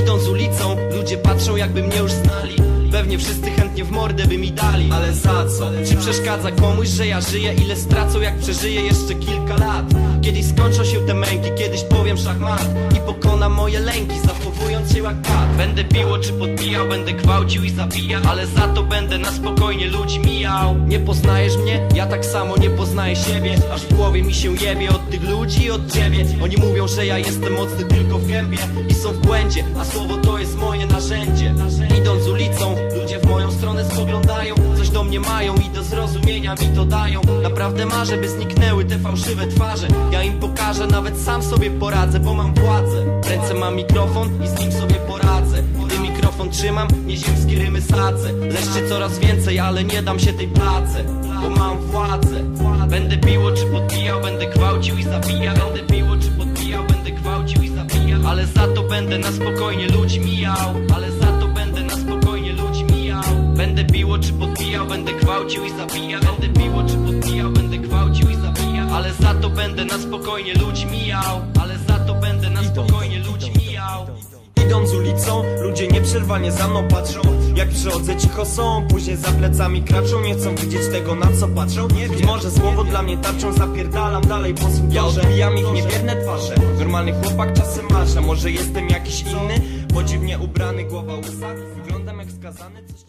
Idąc ulicą, ludzie patrzą jakby mnie już znali Pewnie wszyscy chętnie w mordę by mi dali Ale za co? Czy przeszkadza komuś, że ja żyję? Ile stracą jak przeżyję jeszcze kilka lat? Kiedyś skończą się te męki, kiedyś powiem szachmat I pokonam moje lęki, zachowując się jak kat. Będę piło czy podbijał, będę gwałcił i zabijał Ale za to będę na spokojnie ludzi mijał. Nie poznajesz mnie? Ja tak samo nie poznaję siebie Aż w głowie mi się jebie od tych ludzi i od ciebie. Oni mówią, że ja jestem mocny tylko w gębie I są w błędzie, a słowo to jest moje narzędzie. Idąc ulicą, ludzie w moją stronę spoglądają mnie mają i do zrozumienia mi to dają. Naprawdę marzę, by zniknęły te fałszywe twarze. Ja im pokażę, nawet sam sobie poradzę, bo mam władzę. W ręce mam mikrofon i z nim sobie poradzę. Gdy mikrofon trzymam, nieziemskie rymy sadzę. Leszczy coraz więcej, ale nie dam się tej pracy Bo mam władzę. Będę biło czy podbijał, będę gwałcił i zabijał. Będę biło czy podbijał, będę gwałcił i zabijał. Ale za to będę na spokojnie ludzi mijał. Ale za biło czy podbijał, będę gwałcił i zabijał. Będę biło czy podbijał, będę gwałcił i zabijał. Ale za to będę na spokojnie ludzi mijał Ale za to będę na spokojnie ludzi mijał Idąc ulicą, ludzie nieprzerwanie za mną patrzą. Jak przychodzę cicho są, później za plecami kraczą. Nie chcą widzieć tego na co patrzą. Być może słowo dla mnie tarczą, zapierdalam dalej po Ja odbijam ich niewierne twarze. Normalny chłopak czasem marzę, może jestem jakiś inny? Podziwnie ubrany, głowa łysa. Wyglądam jak skazany, coś ci...